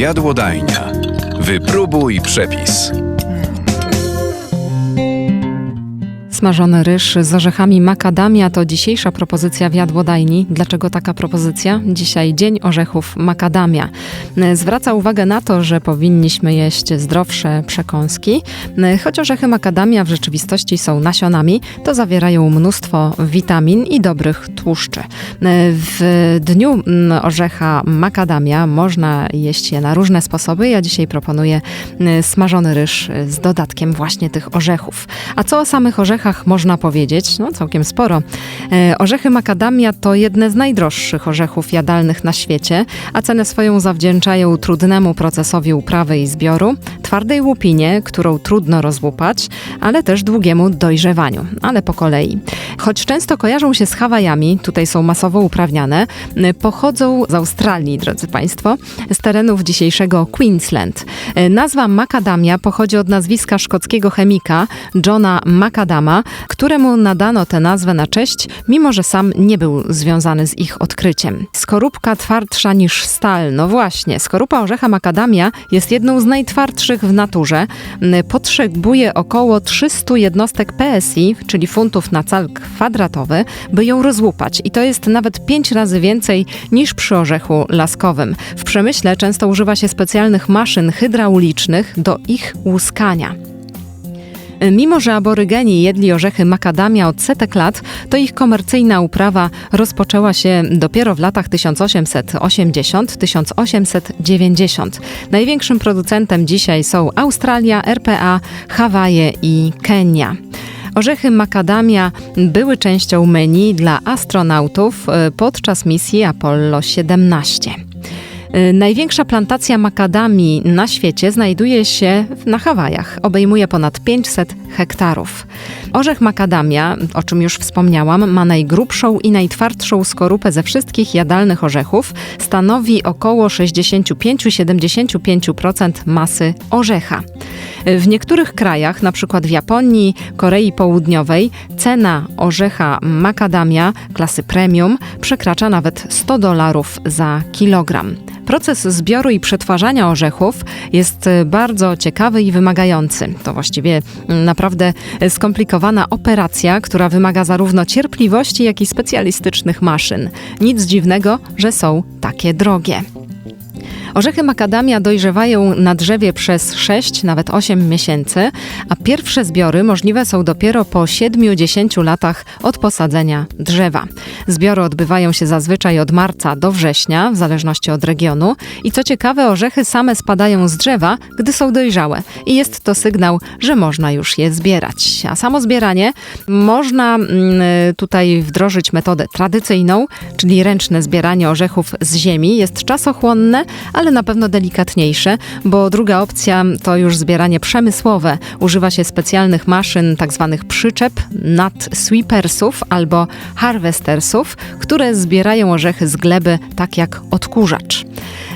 Jadłodajnia. Wypróbuj przepis. Smażony ryż z orzechami makadamia to dzisiejsza propozycja w jadłodajni. Dlaczego taka propozycja? Dzisiaj Dzień Orzechów Makadamia. Zwraca uwagę na to, że powinniśmy jeść zdrowsze przekąski. Choć orzechy makadamia w rzeczywistości są nasionami, to zawierają mnóstwo witamin i dobrych tłuszczy. W dniu orzecha makadamia można jeść je na różne sposoby. Ja dzisiaj proponuję smażony ryż z dodatkiem właśnie tych orzechów. A co o samych orzechach można powiedzieć, no całkiem sporo. E, orzechy makadamia to jedne z najdroższych orzechów jadalnych na świecie, a cenę swoją zawdzięczają trudnemu procesowi uprawy i zbioru, twardej łupinie, którą trudno rozłupać, ale też długiemu dojrzewaniu, ale po kolei. Choć często kojarzą się z Hawajami, tutaj są masowo uprawniane, pochodzą z Australii, drodzy Państwo, z terenów dzisiejszego Queensland. E, nazwa makadamia pochodzi od nazwiska szkockiego chemika Johna Macadama, któremu nadano tę nazwę na cześć, mimo że sam nie był związany z ich odkryciem. Skorupka twardsza niż stal. No właśnie, skorupa orzecha makadamia jest jedną z najtwardszych w naturze. Potrzebuje około 300 jednostek PSI, czyli funtów na cal kwadratowy, by ją rozłupać. I to jest nawet 5 razy więcej niż przy orzechu laskowym. W przemyśle często używa się specjalnych maszyn hydraulicznych do ich łuskania. Mimo, że aborygeni jedli orzechy makadamia od setek lat, to ich komercyjna uprawa rozpoczęła się dopiero w latach 1880-1890. Największym producentem dzisiaj są Australia, RPA, Hawaje i Kenia. Orzechy makadamia były częścią menu dla astronautów e, podczas misji Apollo 17. Y, największa plantacja makadamii na świecie znajduje się na Hawajach. Obejmuje ponad 500 hektarów. Orzech makadamia, o czym już wspomniałam, ma najgrubszą i najtwardszą skorupę ze wszystkich jadalnych orzechów. Stanowi około 65-75% masy orzecha. W niektórych krajach, np. w Japonii, Korei Południowej, cena orzecha makadamia klasy premium przekracza nawet 100 dolarów za kilogram. Proces zbioru i przetwarzania orzechów jest bardzo ciekawy i wymagający. To właściwie naprawdę skomplikowana operacja, która wymaga zarówno cierpliwości, jak i specjalistycznych maszyn. Nic dziwnego, że są takie drogie. Orzechy makadamia dojrzewają na drzewie przez 6, nawet 8 miesięcy, a pierwsze zbiory możliwe są dopiero po 7-10 latach od posadzenia drzewa. Zbiory odbywają się zazwyczaj od marca do września, w zależności od regionu. I co ciekawe, orzechy same spadają z drzewa, gdy są dojrzałe. I jest to sygnał, że można już je zbierać. A samo zbieranie można mm, tutaj wdrożyć metodę tradycyjną, czyli ręczne zbieranie orzechów z ziemi. Jest czasochłonne, ale na pewno delikatniejsze, bo druga opcja to już zbieranie przemysłowe. Używa się specjalnych maszyn, tak zwanych przyczep, nad sweepersów albo harvestersów, które zbierają orzechy z gleby tak jak odkurzacz.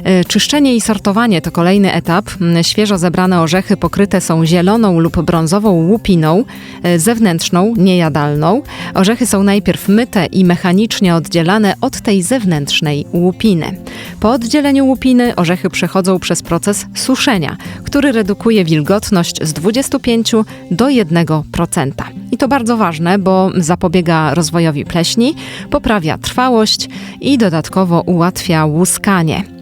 E, czyszczenie i sortowanie to kolejny etap. Świeżo zebrane orzechy pokryte są zieloną lub brązową łupiną e, zewnętrzną, niejadalną. Orzechy są najpierw myte i mechanicznie oddzielane od tej zewnętrznej łupiny. Po oddzieleniu łupiny orzechy przechodzą przez proces suszenia, który redukuje wilgotność z 25 do 1%. I to bardzo ważne, bo zapobiega rozwojowi pleśni, poprawia trwałość i dodatkowo ułatwia łuskanie.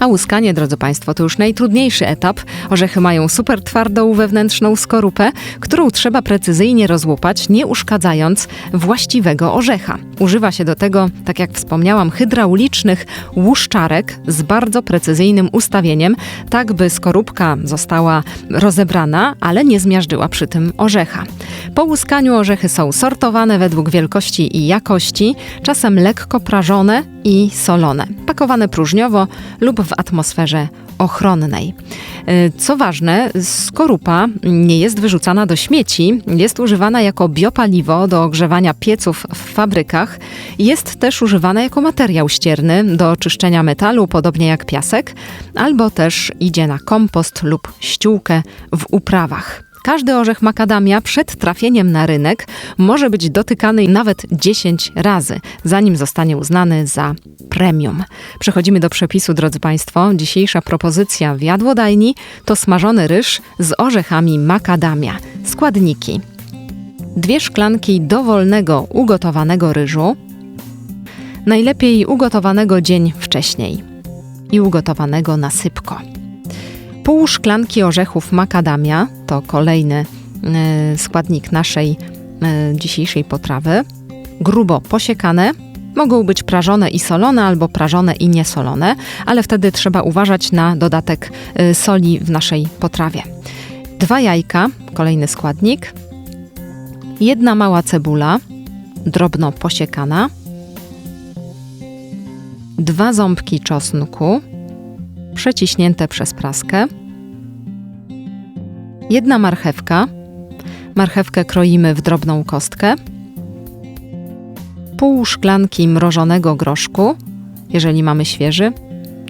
A łuskanie, drodzy Państwo, to już najtrudniejszy etap. Orzechy mają super twardą wewnętrzną skorupę, którą trzeba precyzyjnie rozłupać, nie uszkadzając właściwego orzecha. Używa się do tego, tak jak wspomniałam, hydraulicznych łuszczarek z bardzo precyzyjnym ustawieniem, tak by skorupka została rozebrana, ale nie zmiażdżyła przy tym orzecha. Po łuskaniu orzechy są sortowane według wielkości i jakości, czasem lekko prażone i solone, pakowane próżniowo lub w atmosferze ochronnej. E, co ważne, skorupa nie jest wyrzucana do śmieci, jest używana jako biopaliwo do ogrzewania pieców w fabrykach. Jest też używana jako materiał ścierny do oczyszczenia metalu, podobnie jak piasek, albo też idzie na kompost lub ściółkę w uprawach. Każdy orzech makadamia przed trafieniem na rynek może być dotykany nawet 10 razy, zanim zostanie uznany za premium. Przechodzimy do przepisu, drodzy Państwo. Dzisiejsza propozycja w jadłodajni to smażony ryż z orzechami makadamia. Składniki. Dwie szklanki dowolnego ugotowanego ryżu, najlepiej ugotowanego dzień wcześniej i ugotowanego na sypko. Pół szklanki orzechów makadamia to kolejny e, składnik naszej e, dzisiejszej potrawy. Grubo posiekane. Mogą być prażone i solone, albo prażone i niesolone, ale wtedy trzeba uważać na dodatek e, soli w naszej potrawie. Dwa jajka, kolejny składnik. Jedna mała cebula, drobno posiekana. Dwa ząbki czosnku, przeciśnięte przez praskę. Jedna marchewka. Marchewkę kroimy w drobną kostkę. Pół szklanki mrożonego groszku. Jeżeli mamy świeży,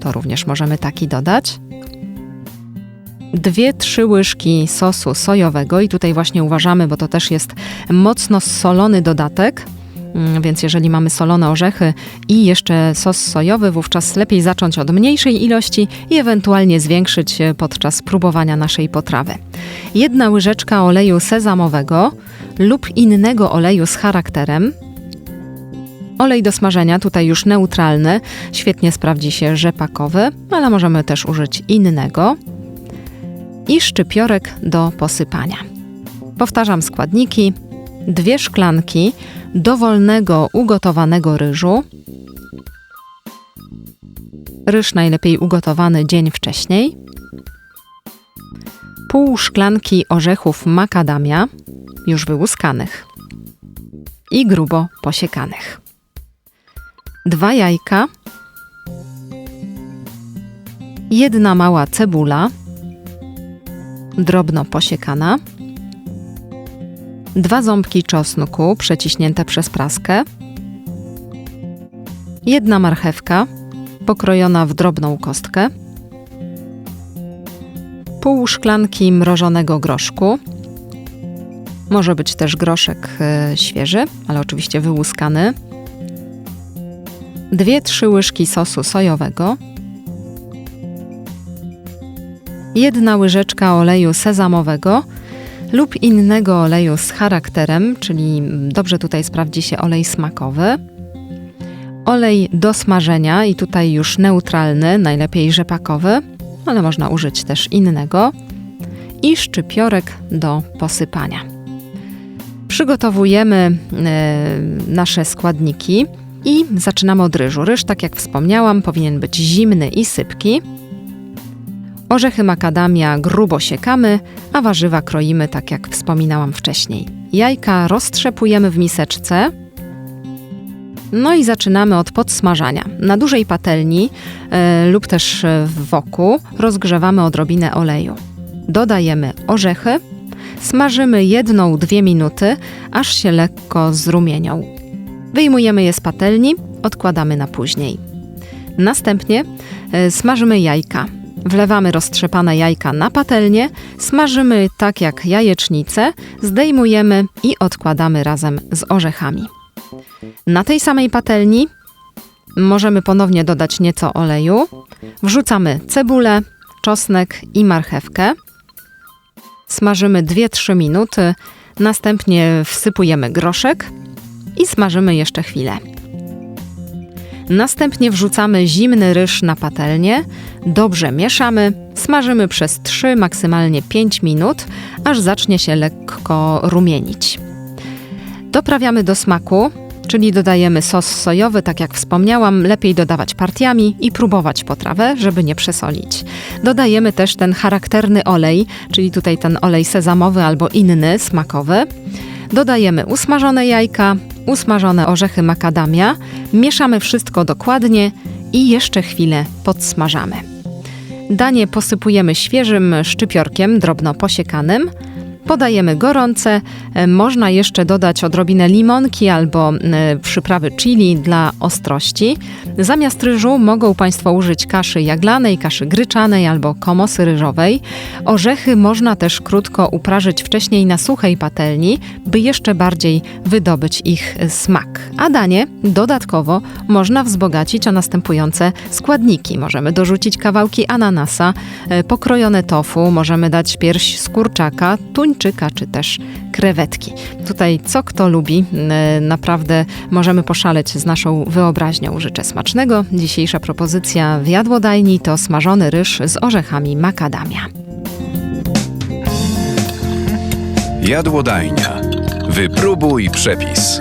to również możemy taki dodać. Dwie, trzy łyżki sosu sojowego i tutaj właśnie uważamy, bo to też jest mocno solony dodatek. Mm, Więc jeżeli mamy solone orzechy i jeszcze sos sojowy, wówczas lepiej zacząć od mniejszej ilości i ewentualnie zwiększyć e, podczas próbowania naszej potrawy. Jedna łyżeczka oleju sezamowego lub innego oleju z charakterem. Olej do smażenia, tutaj już neutralny, świetnie sprawdzi się rzepakowy, ale możemy też użyć innego. I szczypiorek do posypania. Powtarzam składniki. Dwie szklanki dowolnego ugotowanego ryżu. Ryż najlepiej ugotowany dzień wcześniej. Pół szklanki orzechów makadamia, już wyłuskanych i grubo posiekanych. Dwa jajka. Jedna mała cebula, drobno posiekana dwa ząbki czosnku przeciśnięte przez praskę, jedna marchewka pokrojona w drobną kostkę, pół szklanki mrożonego groszku. Może być też groszek e, świeży, ale oczywiście wyłuskany. Dwie, trzy łyżki sosu sojowego. Jedna łyżeczka oleju sezamowego lub innego oleju z charakterem, czyli dobrze tutaj sprawdzi się olej smakowy. Olej do smażenia i tutaj już neutralny, najlepiej rzepakowy, ale można użyć też innego. I szczypiorek do posypania. Przygotowujemy e, nasze składniki i zaczynamy od ryżu. Ryż, tak jak wspomniałam, powinien być zimny i sypki. Orzechy makadamia grubo siekamy, a warzywa kroimy tak jak wspominałam wcześniej. Jajka roztrzepujemy w miseczce. No i zaczynamy od podsmażania. Na dużej patelni e, lub też w woku rozgrzewamy odrobinę oleju. Dodajemy orzechy, smażymy jedną, dwie minuty, aż się lekko zrumienią. Wyjmujemy je z patelni, odkładamy na później. Następnie e, smażymy jajka. Wlewamy roztrzepane jajka na patelnię, smażymy tak jak jajecznicę, zdejmujemy i odkładamy razem z orzechami. Na tej samej patelni możemy ponownie dodać nieco oleju. Wrzucamy cebulę, czosnek i marchewkę. Smażymy 2-3 minuty, następnie wsypujemy groszek i smażymy jeszcze chwilę. Następnie wrzucamy zimny ryż na patelnię, dobrze mieszamy, smażymy przez 3, maksymalnie 5 minut, aż zacznie się lekko rumienić. Doprawiamy do smaku, czyli dodajemy sos sojowy, tak jak wspomniałam, lepiej dodawać partiami i próbować potrawę, żeby nie przesolić. Dodajemy też ten charakterny olej, czyli tutaj ten olej sezamowy albo inny, smakowy. Dodajemy usmażone jajka, usmażone orzechy makadamia, mieszamy wszystko dokładnie i jeszcze chwilę podsmażamy. Danie posypujemy świeżym szczypiorkiem drobno posiekanym. Podajemy gorące. E, Można jeszcze dodać odrobinę limonki albo e, przyprawy chili dla ostrości. Zamiast ryżu mogą Państwo użyć kaszy jaglanej, kaszy gryczanej albo komosy ryżowej. Orzechy można też krótko uprażyć wcześniej na suchej patelni, by jeszcze bardziej wydobyć ich smak. A danie dodatkowo można wzbogacić o następujące składniki. Możemy dorzucić kawałki ananasa, e, pokrojone tofu, możemy dać pierś z kurczaka, tuńczyka czy też krewetki. Tutaj co kto lubi, naprawdę możemy poszaleć z naszą wyobraźnią. Życzę smacznego. Dzisiejsza propozycja w jadłodajni to smażony ryż z orzechami makadamia. Jadłodajnia. Wypróbuj przepis.